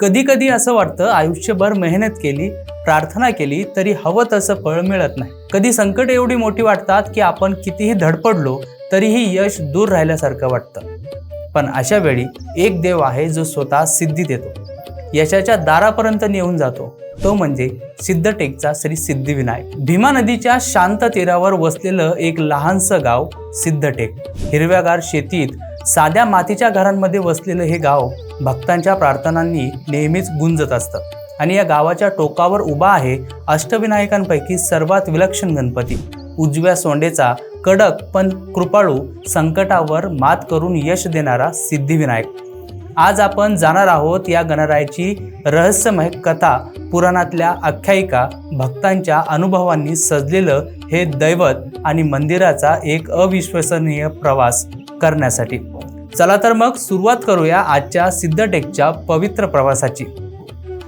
कधी कधी असं वाटतं आयुष्यभर मेहनत केली प्रार्थना केली तरी हवं तसं फळ मिळत नाही. कधी संकट एवढी मोठी वाटतात की आपण कितीही धडपडलो तरीही यश दूर राहिल्यासारखं वाटतं. पण अशा वेळी एक देव आहे जो स्वतः सिद्धी देतो. यशाच्या दारापर्यंत नेऊन जातो. तो म्हणजे सिद्धटेकचा श्री सिद्धिविनायक. भीमा नदीच्या शांत तीरावर वसलेलं एक लहानसं गाव सिद्धटेक. हिरव्यागार शेतीत साध्या मातीच्या घरांमध्ये वसलेलं हे गाव भक्तांच्या प्रार्थनांनी नेहमीच गुंजत असतं. आणि या गावाच्या टोकावर उभा आहे अष्टविनायकांपैकी सर्वात विलक्षण गणपती. उजव्या सोंडेचा कडक पण कृपाळू संकटावर मात करून यश देणारा सिद्धिविनायक. आज आपण जाणार आहोत या गणरायाची रहस्यमय कथा पुराणातल्या आख्यायिका भक्तांच्या अनुभवांनी सजलेलं हे दैवत आणि मंदिराचा एक अविश्वसनीय प्रवास करण्यासाठी. चला तर मग सुरुवात करूया आजच्या सिद्धटेकच्या पवित्र प्रवासाची.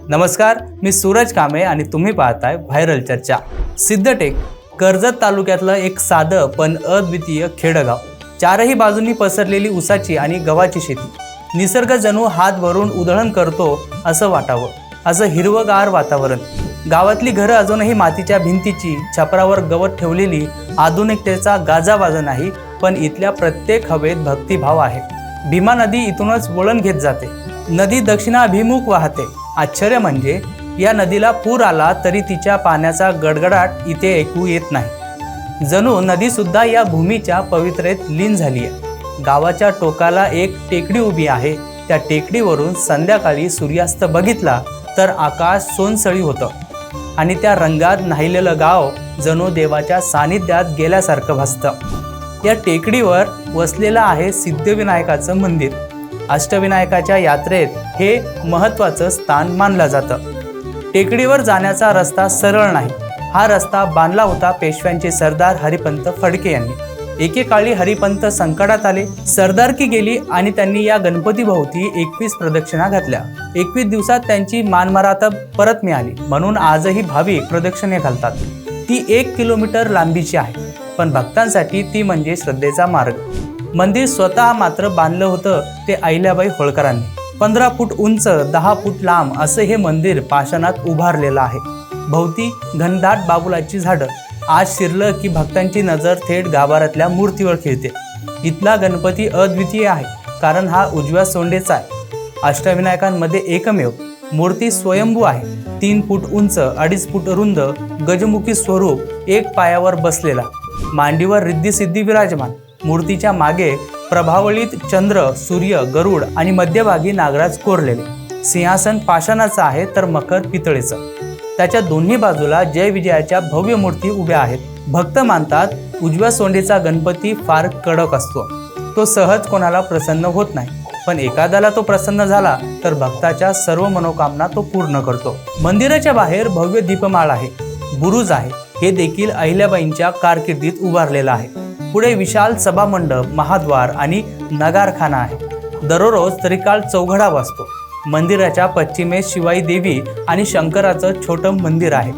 नमस्कार मी सूरज कांबळे आणि तुम्ही पाहताय व्हायरल चर्चा. सिद्धटेक कर्जत तालुक्यातलं एक साधं पण अद्वितीय खेडगाव. चारही बाजूंनी पसरलेली उसाची आणि गव्हाची शेती. निसर्ग जणू हात भरून उधळण करतो असं वाटावं असं हिरवगार वातावरण. गावातली घरं अजूनही मातीच्या भिंतीची छपरावर गवत ठेवलेली आधुनिकतेचा गाजावाजा नाही पण इथल्या प्रत्येक हवेत भक्तिभाव आहे. भीमा नदी इथूनच वळण घेत जाते. नदी दक्षिणाभिमुख वाहते. आश्चर्य म्हणजे या नदीला पूर आला तरी तिच्या पाण्याचा गडगडाट इथे ऐकू येत नाही. जणू नदीसुद्धा या भूमीच्या पवित्रेत लीन झाली आहे गावाच्या टोकाला एक टेकडी उभी आहे. त्या टेकडीवरून संध्याकाळी सूर्यास्त बघितला तर आकाश सोनसळी होतं. आणि त्या रंगात नाहिलेलं गाव जणू देवाच्या सानिध्यात गेल्यासारखं भासतं. या टेकडीवर वसलेलं आहे सिद्धिविनायकाचं मंदिर. अष्टविनायकाच्या यात्रेत हे महत्त्वाचं स्थान मानलं जातं. टेकडीवर जाण्याचा रस्ता सरळ नाही. हा रस्ता बांधला होता पेशव्यांचे सरदार हरिपंत फडके यांनी. एकेकाळी हरिपंत संकटात आले सरदारकी गेली आणि त्यांनी या गणपतीभोवती एकवीस प्रदक्षिणा घातल्या. एकवीस दिवसात त्यांची मानमरात परत मिळाली म्हणून आजही भाविक प्रदक्षिणे घालतात. ती एक किलोमीटर लांबीची आहे. पण भक्तांसाठी ती म्हणजे श्रद्धेचा मार्ग. मंदिर स्वतः मात्र बांधलं होतं ते अहिल्याबाई होळकरांनी. पंधरा फूट उंच दहा फूट लांब असं हे मंदिर पाषाणात उभारलेलं आहे. भोवती घनदाट बाबुलाची झाडं. आज शिरलं की भक्तांची नजर थेट गाभाऱ्यातल्या मूर्तीवर खेळते. इथला गणपती अद्वितीय आहे कारण हा उजव्या सोंडेचा आहे. अष्टविनायकांमध्ये एकमेव. मूर्ती स्वयंभू आहे. तीन फूट उंच अडीच फूट रुंद गजमुखी स्वरूप एक पायावर बसलेला. मांडीवर रिद्धी विराजमान. मूर्तीच्या मागे प्रभावळीत चंद्र सूर्य गरुड आणि मध्यभागी नागराज कोरलेले. सिंहासन पाषाणाचं आहे तर मकर पितळेचं. त्याच्या दोन्ही बाजूला जय विजयाच्या भव्य मूर्ती उभ्या आहेत. भक्त मानतात उजव्या सोंडेचा गणपती फार कडक असतो. तो सहज कोणाला प्रसन्न होत नाही. पण एखाद्याला तो प्रसन्न झाला तर भक्ताच्या सर्व मनोकामना तो पूर्ण करतो. मंदिराच्या बाहेर भव्य दीपमाळ आहे. बुरुज आहे. हे देखील अहिल्याबाईंच्या कारकिर्दीत उभारलेलं आहे. पुढे विशाल सभामंडप महाद्वार आणि नगारखाना आहे. दररोज त्रिकाळ चौघडा वाजतो. मंदिराच्या पश्चिमेस शिवाई देवी आणि शंकराचं छोटं मंदिर आहे.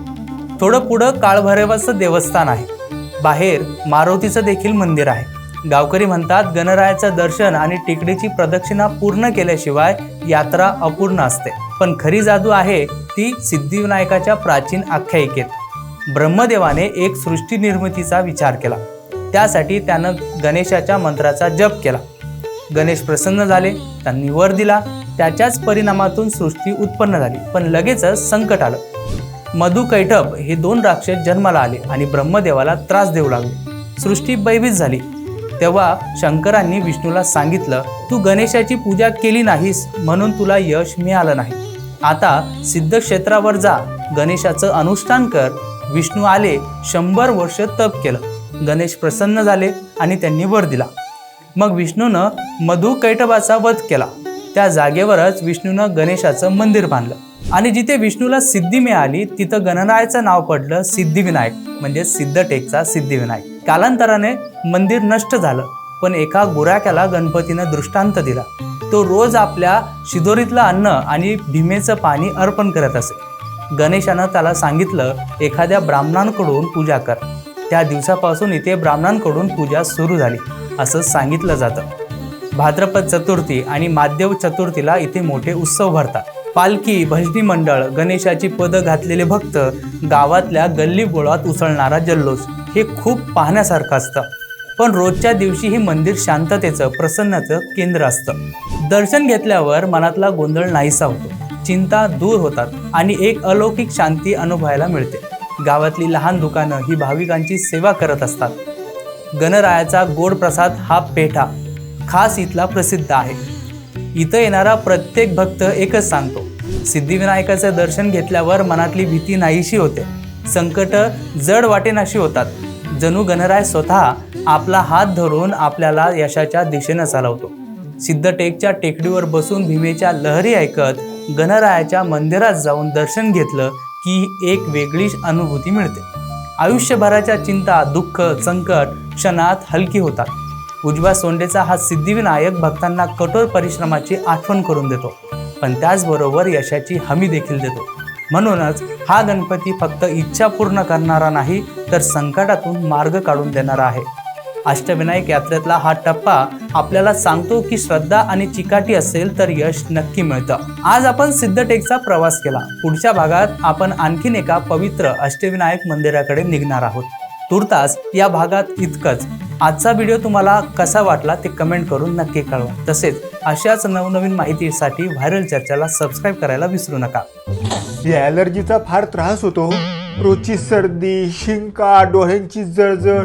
थोडं पुढं काळभैरवाचं देवस्थान आहे. बाहेर मारुतीचं देखील मंदिर आहे. गावकरी म्हणतात गणरायाचं दर्शन आणि टिकडीची प्रदक्षिणा पूर्ण केल्याशिवाय यात्रा अपूर्ण असते. पण खरी जादू आहे ती सिद्धिविनायकाच्या प्राचीन आख्यायिकेत. ब्रह्मदेवाने एक सृष्टी निर्मितीचा विचार केला. त्यासाठी त्यानं गणेशाच्या मंत्राचा जप केला. गणेश प्रसन्न झाले त्यांनी वर दिला त्याच्याच परिणामातून सृष्टी उत्पन्न झाली पण लगेचच संकट आलं. मधु कैटभ हे दोन राक्षस जन्माला आले आणि ब्रह्मदेवाला त्रास देऊ लागले. सृष्टी बैभीत झाली. तेव्हा शंकरांनी विष्णूला सांगितलं तू गणेशाची पूजा केली नाहीस म्हणून तुला यश मिळालं नाही. आता सिद्ध क्षेत्रावर जा गणेशाचं अनुष्ठान कर विष्णू आले शंभर वर्ष तप केलं. गणेश प्रसन्न झाले आणि त्यांनी वर दिला. मग विष्णूनं मधु कैटबाचा वध केला. त्या जागेवरच विष्णूनं गणेशाचं मंदिर बांधलं. आणि जिथे विष्णूला सिद्धी मिळाली तिथं गणरायाचं नाव पडलं सिद्धिविनायक म्हणजे सिद्धटेकचा सिद्धिविनायक. कालांतराने मंदिर नष्ट झालं पण एका गुराख्याला गणपतीनं दृष्टांत दिला. तो रोज आपल्या शिदोरीतलं अन्न आणि भीमेचं पाणी अर्पण करत असे. गणेशानं त्याला सांगितलं एखाद्या ब्राह्मणांकडून पूजा कर. त्या दिवसापासून इथे ब्राह्मणांकडून पूजा सुरू झाली असं सांगितलं जातं. भाद्रपद चतुर्थी आणि माध्यव चतुर्थीला इथे मोठे उत्सव भरतात. पालखी भजनी मंडळ गणेशाची पदं घातलेले भक्त गावातल्या गल्ली बोळात उसळणारा जल्लोष हे खूप पाहण्यासारखं असतं. पण रोजच्या दिवशी हे मंदिर शांततेचं प्रसन्नाचं केंद्र असतं. दर्शन घेतल्यावर मनातला गोंधळ नाहीसा होतो. चिंता दूर होतात आणि एक अलौकिक शांती अनुभवायला मिळते. गावातली लहान दुकानं ही भाविकांची सेवा करत असतात. गणरायाचा गोड प्रसाद हा पेठा खास इथला प्रसिद्ध आहे. इथं येणारा प्रत्येक भक्त एकच सांगतो. सिद्धिविनायकाचं दर्शन घेतल्यावर मनातली भीती नाहीशी होते. संकट जड वाटेनाशी होतात. जणू गणराय स्वतः आपला हात धरून आपल्याला यशाच्या दिशेनं चालवतो. सिद्धटेकच्या टेकडीवर बसून भीमेच्या लहरी ऐकत गणरायाच्या मंदिरात जाऊन दर्शन घेतलं की एक वेगळीच अनुभूती मिळते. आयुष्यभराच्या चिंता दुःख संकट क्षणात हलकी होतात. उजव्या सोंडेचा हा सिद्धिविनायक भक्तांना कठोर परिश्रमाची आठवण करून देतो. पण त्याचबरोबर यशाची हमी देखील देतो. म्हणूनच हा गणपती फक्त इच्छा पूर्ण करणारा नाही तर संकटातून मार्ग काढून देणारा आहे. अष्टविनायक यात्रेतला हा टप्पा आपल्याला सांगतो की श्रद्धा आणि चिकाटी असेल तर यश नक्की मिळतं. आज आपण सिद्धटेकचा प्रवास केला. पुढच्या भागात आपण आणखीन एका पवित्र अष्टविनायक मंदिराकडे निघणार आहोत. तुर्तास या भागात इतकंच. आजचा व्हिडिओ तुम्हाला कसा वाटला ते कमेंट करून नक्की कळवा. तसेच अशाच नवनवीन माहितीसाठी व्हायरल चर्चाला सबस्क्राईब करायला विसरू नका. या ॲलर्जीचा फार त्रास होतो हो. रोजची सर्दी शिंका डोळ्यांची जळजळ